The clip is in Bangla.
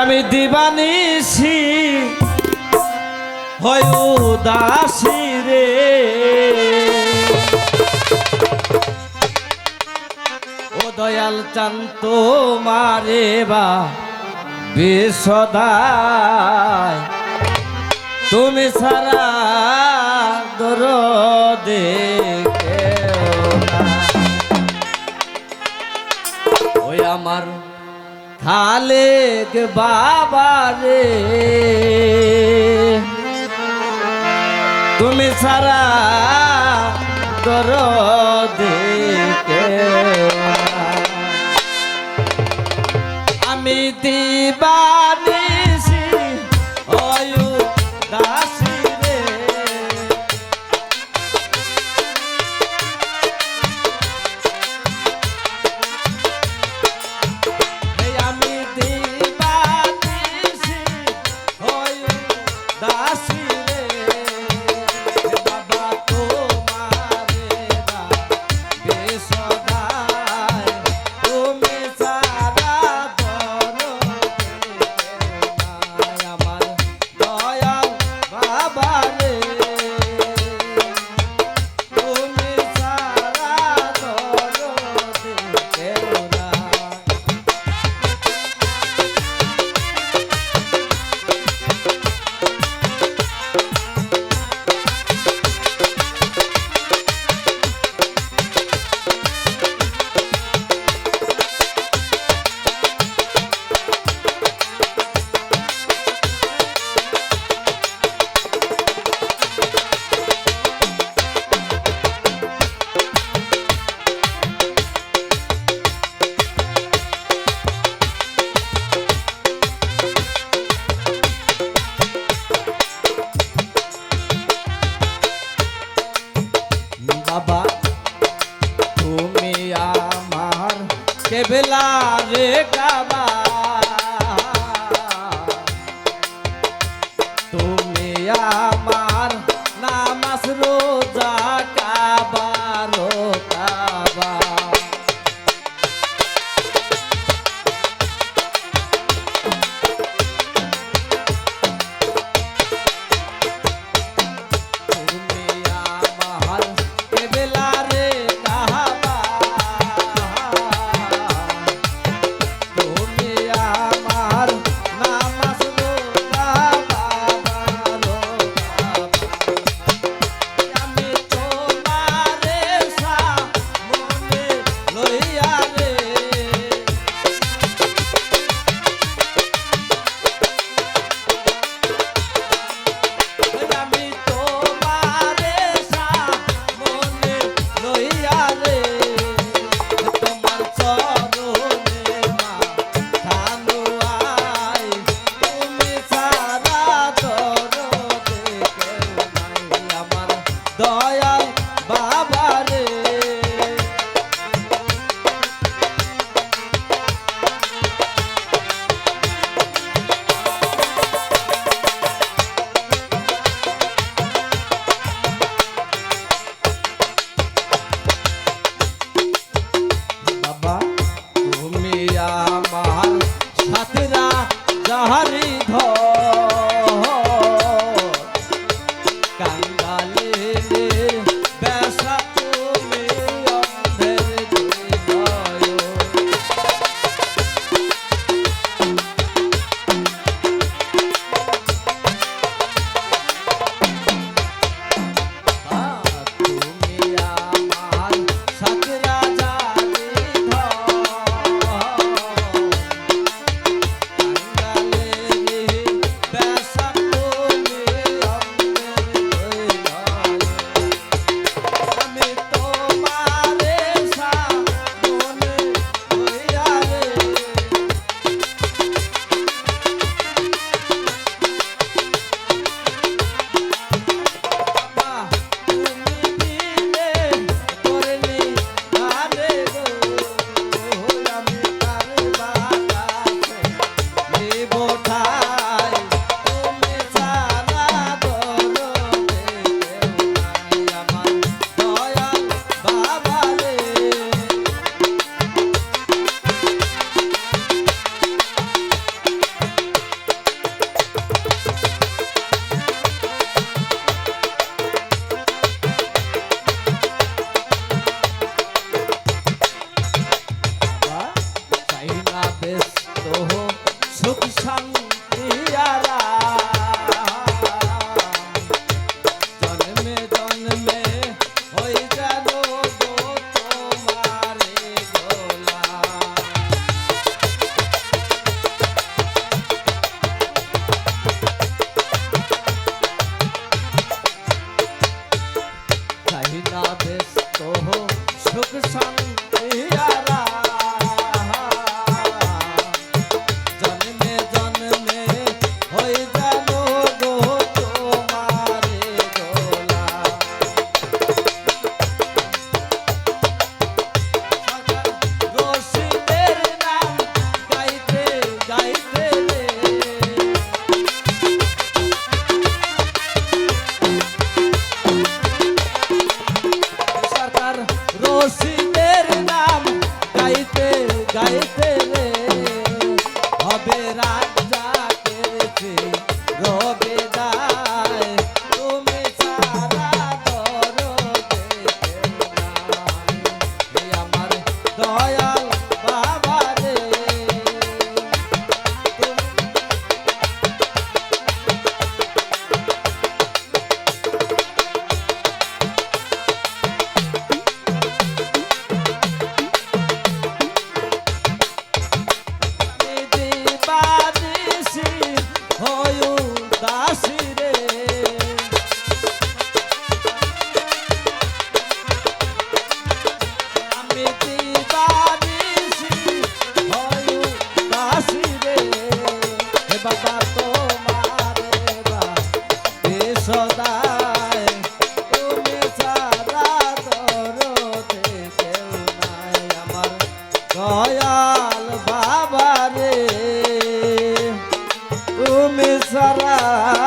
আমি দিবানিছি, হয় দাসি রে। ও দয়াল চান্ত মারে বা বিশদায়। তুমি সারা দর দেখে ওই আমার খালেক বাবা রে। তুমি সারা দর আমি দিবা बाबा तुम या छतरा जहर দাসী রে। আমি দিবাদিসি হয়ু দাসী বাবা তোমারে সারা